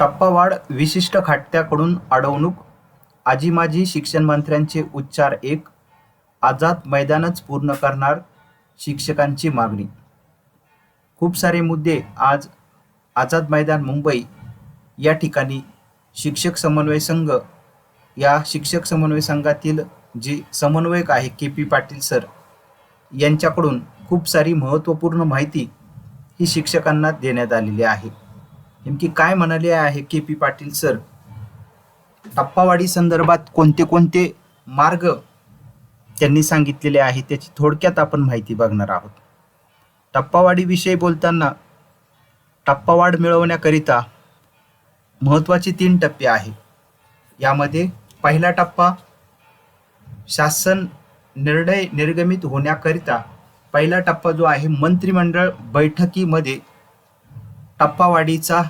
टप्पावाढ विशिष्ट खात्याकडून अडवणूक आजी माजी शिक्षण मंत्र्यांचे उच्चार एक आझाद मैदानच पूर्ण करणार शिक्षकांची मागणी. खूप सारे मुद्दे आज आझाद मैदान मुंबई या ठिकाणी शिक्षक समन्वय संघ या शिक्षक समन्वय संघातील जे समन्वयक आहे के पी पाटील सर यांच्याकडून खूप सारी महत्त्वपूर्ण माहिती ही शिक्षकांना देण्यात आलेली आहे. नेमकी काय म्हणाले आहे के पी पाटील सर? टप्पावाढी संदर्भात कोणते कोणते मार्ग त्यांनी सांगितलेले आहे त्याची थोडक्यात आपण माहिती बघणार आहोत. टप्पावाडीविषयी बोलताना टप्पावाढ मिळवण्याकरिता महत्त्वाचे तीन टप्पे आहे. यामध्ये पहिला टप्पा शासन निर्णय निर्गमित होण्याकरिता पहिला टप्पा जो आहे मंत्रिमंडळ बैठकीमध्ये टप्पावाढीचा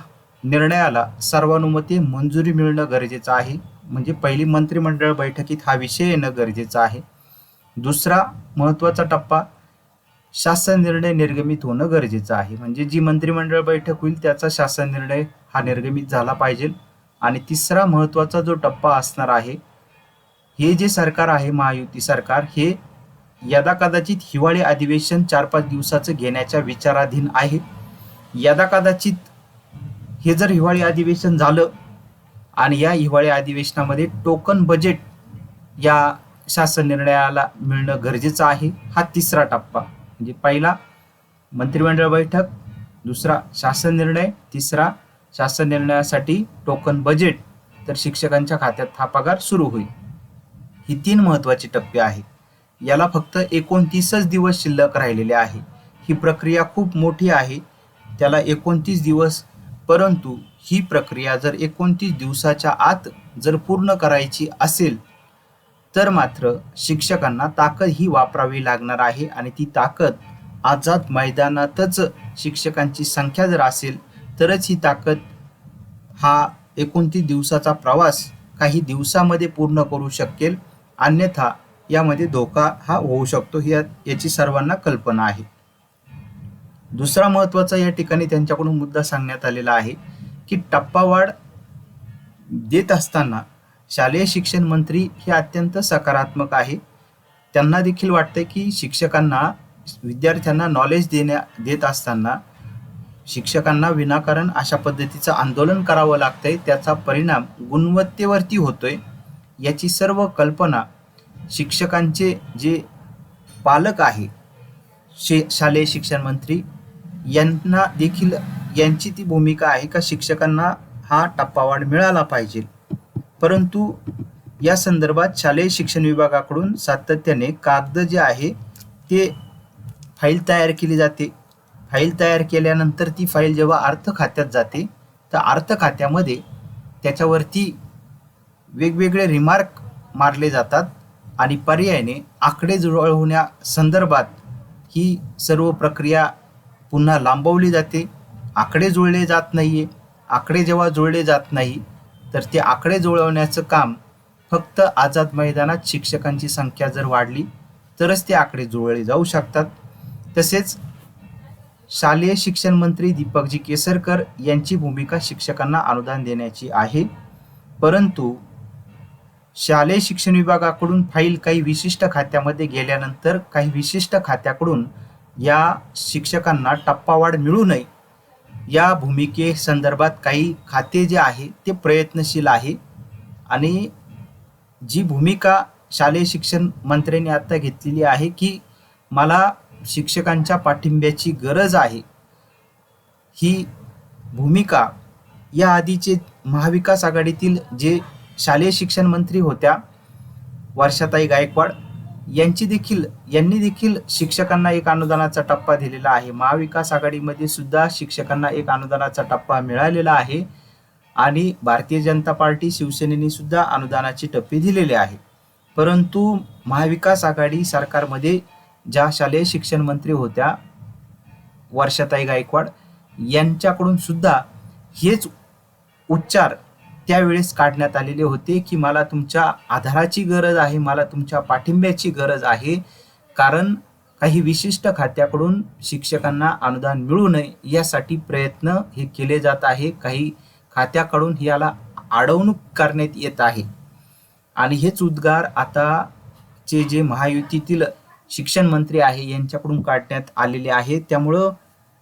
निर्णयाला सर्वानुमते मंजुरी मिळणं गरजेचं आहे. म्हणजे पहिली मंत्रिमंडळ बैठकीत हा विषय येणं गरजेचं आहे. दुसरा महत्त्वाचा टप्पा शासन निर्णय निर्गमित होणं गरजेचं आहे. म्हणजे जी मंत्रिमंडळ बैठक होईल त्याचा शासन निर्णय हा निर्गमित झाला पाहिजे. आणि तिसरा महत्त्वाचा जो टप्पा असणार आहे हे जे सरकार आहे महायुती सरकार हे यदा कदाचित हिवाळी अधिवेशन चार पाच दिवसाचं घेण्याच्या विचाराधीन आहे. यदा कदाचित हे जर हिवाळी अधिवेशन झालं आणि या हिवाळी अधिवेशनामध्ये टोकन बजेट या शासन निर्णयाला मिळणं गरजेचं आहे हा तिसरा टप्पा. म्हणजे पहिला मंत्रिमंडळ बैठक दुसरा शासन निर्णय तिसरा शासन निर्णयासाठी टोकन बजेट तर शिक्षकांच्या खात्यात हा पगार सुरू होईल. ही तीन महत्त्वाचे टप्पे आहेत. याला फक्त एकोणतीसच दिवस शिल्लक राहिलेले आहे. ही प्रक्रिया खूप मोठी आहे. त्याला एकोणतीस दिवस. परंतु ही प्रक्रिया जर एकोणतीस दिवसाच्या आत जर पूर्ण करायची असेल तर मात्र शिक्षकांना ताकद ही वापरावी लागणार आहे आणि ती ताकद आझाद मैदानातच शिक्षकांची संख्या जर असेल तरच ही ताकद हा एकोणतीस दिवसाचा प्रवास काही दिवसामध्ये पूर्ण करू शकेल. अन्यथा यामध्ये धोका हा होऊ शकतो ही याची सर्वांना कल्पना आहे. दुसरा महत्त्वाचा या ठिकाणी त्यांच्याकडून मुद्दा सांगण्यात आलेला आहे की टप्पावाढ देत असताना शालेय शिक्षण मंत्री हे अत्यंत सकारात्मक आहे. त्यांना देखील वाटतं की शिक्षकांना विद्यार्थ्यांना नॉलेज देण्या देत असताना शिक्षकांना विनाकारण अशा पद्धतीचं आंदोलन करावं लागतंय. त्याचा परिणाम गुणवत्तेवरती होतोय. याची सर्व कल्पना शिक्षकांचे जे पालक आहे शे शालेय शिक्षण मंत्री यांना देखील यांची ती भूमिका आहे का? शिक्षकांना हा टप्पावाढ मिळाला पाहिजे. परंतु या संदर्भात शालेय शिक्षण विभागाकडून सातत्याने कागद जे आहे ते फाईल तयार केली जाते. फाईल तयार केल्यानंतर ती फाईल जेव्हा अर्थ खात्यात जाते तर अर्थ खात्यामध्ये त्याच्यावरती वेगवेगळे रिमार्क मारले जातात आणि पर्यायाने आकडे जुळवण्यासंदर्भात ही सर्व प्रक्रिया पुन्हा लांबवली जाते. आकडे जुळले जात नाही आहे आकडे जेव्हा जुळले जात नाही तर ते आकडे जुळवण्याचं काम फक्त आझाद मैदानात शिक्षकांची संख्या जर वाढली तरच ते आकडे जुळले जाऊ शकतात. तसेच शालेय शिक्षण मंत्री दीपकजी केसरकर यांची भूमिका शिक्षकांना अनुदान देण्याची आहे. परंतु शालेय शिक्षण विभागाकडून फाईल काही विशिष्ट खात्यामध्ये गेल्यानंतर काही विशिष्ट खात्याकडून या शिक्षकांना टप्पावाढ मिळू नये. या भूमिके संदर्भात काही खाते जे आहे ते प्रयत्नशील आहे आणि जी भूमिका शालेय शिक्षण मंत्र्यांनी आत्ता घेतलेली आहे की मला शिक्षकांच्या पाठिंब्याची गरज आहे. ही भूमिका या आधीचे महाविकास आघाडीतील जे शालेय शिक्षण मंत्री होत्या वर्षाताई गायकवाड यांची देखील यांनी देखील शिक्षकांना एक अनुदानाचा टप्पा दिलेला आहे. महाविकास आघाडीमध्ये सुद्धा शिक्षकांना एक अनुदानाचा टप्पा मिळालेला आहे आणि भारतीय जनता पार्टी शिवसेनेने सुद्धा अनुदानाचे टप्पे दिलेले आहे. परंतु महाविकास आघाडी सरकारमध्ये ज्या शालेय शिक्षण मंत्री होत्या वर्षाताई गायकवाड यांच्याकडून सुद्धा हेच उच्चार त्यावेळेस काढण्यात आलेले होते की मला तुमच्या आधाराची गरज आहे मला तुमच्या पाठिंब्याची गरज आहे. कारण काही विशिष्ट खात्याकडून शिक्षकांना अनुदान मिळू नये यासाठी प्रयत्न हे केले जात आहे. काही खात्याकडून याला अडवणूक करण्यात येत आहे. आणि हेच उद्गार आता चे जे महायुतीतील शिक्षण मंत्री आहे यांच्याकडून काढण्यात आलेले आहे. त्यामुळं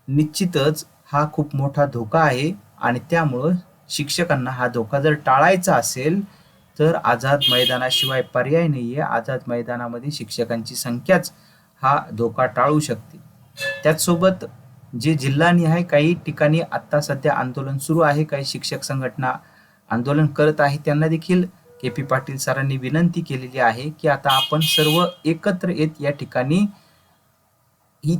निश्चितच हा खूप मोठा धोका आहे आणि त्यामुळं शिक्षकांना हा धोका जर टाळायचा असेल तर आझाद मैदानाशिवाय पर्याय नाही आहे आझाद मैदानामध्ये शिक्षकांची संख्याच हा धोका टाळू शकते. त्याचसोबत जे जिल्हानिहाय काही ठिकाणी आत्ता सध्या आंदोलन सुरू आहे काही शिक्षक संघटना आंदोलन करत आहे त्यांना देखील के पी पाटील सरांनी विनंती केलेली आहे की आता आपण सर्व एकत्र येत या ठिकाणी ही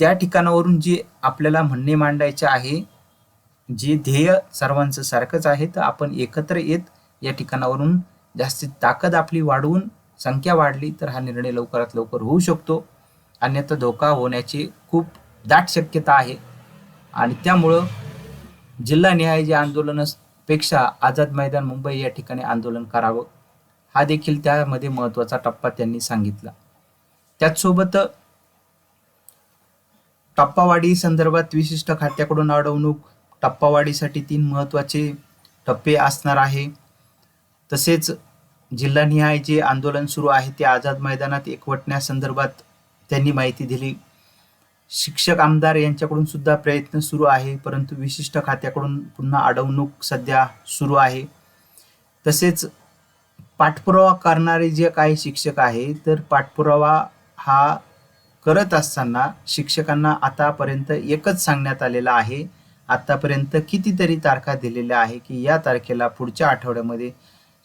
त्या ठिकाणावरून जे आपल्याला म्हणणे मांडायचे आहे जे ध्येय सर्वांचं सारखंच आहे तर आपण एकत्र येत या ठिकाणावरून जास्तीत ताकद आपली वाढवून संख्या वाढली तर हा निर्णय लवकरात लवकर होऊ शकतो. अन्यथा धोका होण्याची खूप दाट शक्यता आहे. आणि त्यामुळं जिल्हानिहाय जे आंदोलनापेक्षा आझाद मैदान मुंबई या ठिकाणी आंदोलन करावं हा देखील त्यामध्ये महत्त्वाचा टप्पा त्यांनी सांगितला. त्याचसोबत टप्पावाढी संदर्भात विशिष्ट खात्याकडून अडवणूक टप्पावाढीसाठी तीन महत्त्वाचे टप्पे असणार आहे. तसेच जिल्हानिहाय जे आंदोलन सुरू आहे ते आझाद मैदानात एकवटण्यासंदर्भात त्यांनी माहिती दिली. शिक्षक आमदार यांच्याकडून सुद्धा प्रयत्न सुरू आहे परंतु विशिष्ट खात्याकडून पुन्हा अडवणूक सध्या सुरू आहे. तसेच पाठपुरावा करणारे जे काही शिक्षक आहे तर पाठपुरावा हा करत असताना शिक्षकांना आतापर्यंत एकच सांगण्यात आलेला आहे आतापर्यंत कितीतरी तारखा दिलेल्या आहे की या तारखेला पुढच्या आठवड्यामध्ये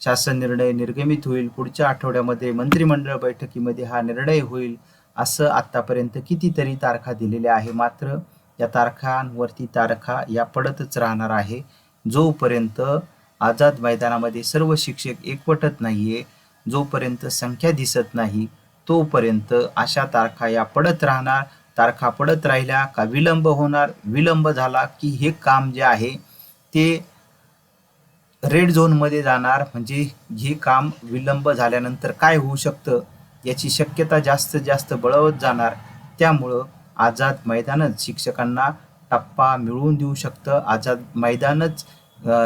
शासन निर्णय निर्गमित होईल. पुढच्या आठवड्यामध्ये मंत्रिमंडळ बैठकीमध्ये हा निर्णय होईल असं आत्तापर्यंत कितीतरी तारखा दिलेल्या आहे. मात्र या तारखांवरती तारखा या पडतच राहणार आहे. जोपर्यंत आझाद मैदानामध्ये सर्व शिक्षक एकवटत नाहीये जोपर्यंत संख्या दिसत नाही तोपर्यंत अशा तारखा या पडत राहणार. तारखा पडत राहिल्या का विलंब होणार? विलंब झाला की हे काम जे आहे ते रेड झोनमध्ये जाणार. म्हणजे हे काम विलंब झाल्यानंतर काय होऊ शकतं? याची शक्यता जास्त जास्त बळवत जाणार. त्यामुळं आझाद मैदानच शिक्षकांना टप्पा मिळवून देऊ शकतं. आझाद मैदानच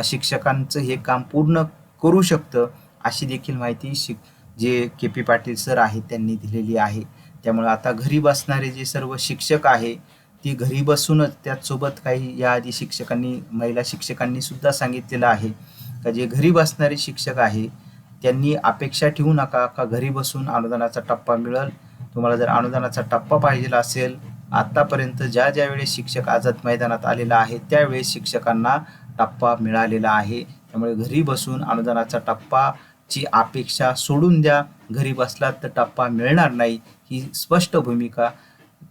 शिक्षकांचं हे काम पूर्ण करू शकतं अशी देखील माहिती शिक जे के पी पाटील सर आहेत त्यांनी दिलेली आहे. त्यामुळे आता घरी बसणारे जे सर्व शिक्षक आहे ती घरी बसूनच त्याचसोबत काही याआधी शिक्षकांनी महिला शिक्षकांनी सुद्धा सांगितलेलं आहे का जे घरी बसणारे शिक्षक आहे त्यांनी अपेक्षा ठेवू नका का घरी बसून अनुदानाचा टप्पा मिळेल? तुम्हाला जर अनुदानाचा टप्पा पाहिजे असेल आत्तापर्यंत ज्या ज्या वेळेस शिक्षक आझाद मैदानात आलेला आहे त्यावेळेस शिक्षकांना टप्पा मिळालेला आहे. त्यामुळे घरी बसून अनुदानाचा टप्पाची अपेक्षा सोडून द्या. घरी बसलात तर टप्पा मिळणार नाही ही स्पष्ट भूमिका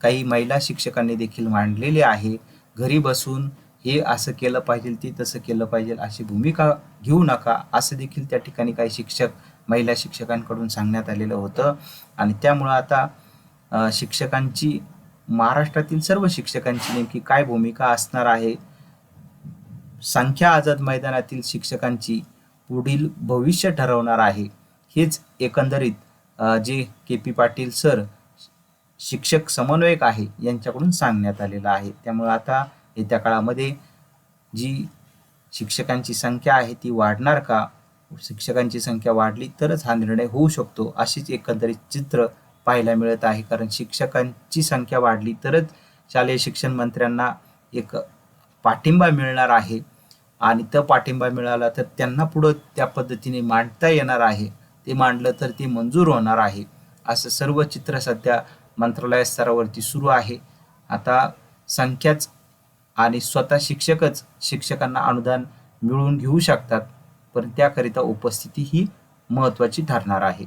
काही महिला शिक्षकांनी देखील मांडलेली आहे. घरी बसून हे असं केलं पाहिजे ते तसं केलं पाहिजे अशी भूमिका घेऊ नका असं देखील त्या ठिकाणी काही शिक्षक महिला शिक्षकांकडून सांगण्यात आलेलं होतं. आणि त्यामुळं आता शिक्षकांची महाराष्ट्रातील सर्व शिक्षकांची नेमकी काय भूमिका असणार आहे? संख्या आझाद मैदानातील शिक्षकांची पुढील भविष्य ठरवणार आहे. हेच एकंदरीत जे के पी पाटील सर शिक्षक समन्वयक आहे यांच्याकडून सांगण्यात आलेलं आहे. त्यामुळे आता येत्या काळामध्ये जी शिक्षकांची संख्या आहे ती वाढणार का? शिक्षकांची संख्या वाढली तरच हा निर्णय होऊ शकतो अशीच एकंदरीत चित्र पाहायला मिळत आहे. कारण शिक्षकांची संख्या वाढली तरच शालेय शिक्षण मंत्र्यांना एक पाठिंबा मिळणार आहे. आणि तो पाठिंबा मिळाला तर त्यांना पुढं त्या पद्धतीने मांडता येणार आहे. ते मांडलं तर ते मंजूर होणार आहे. असं सर्व चित्र सध्या मंत्रालय स्तरावरती सुरू आहे. आता संख्याच आणि स्वतः शिक्षकच शिक्षकांना अनुदान मिळवून घेऊ शकतात पण त्याकरिता उपस्थिती ही महत्त्वाची ठरणार आहे.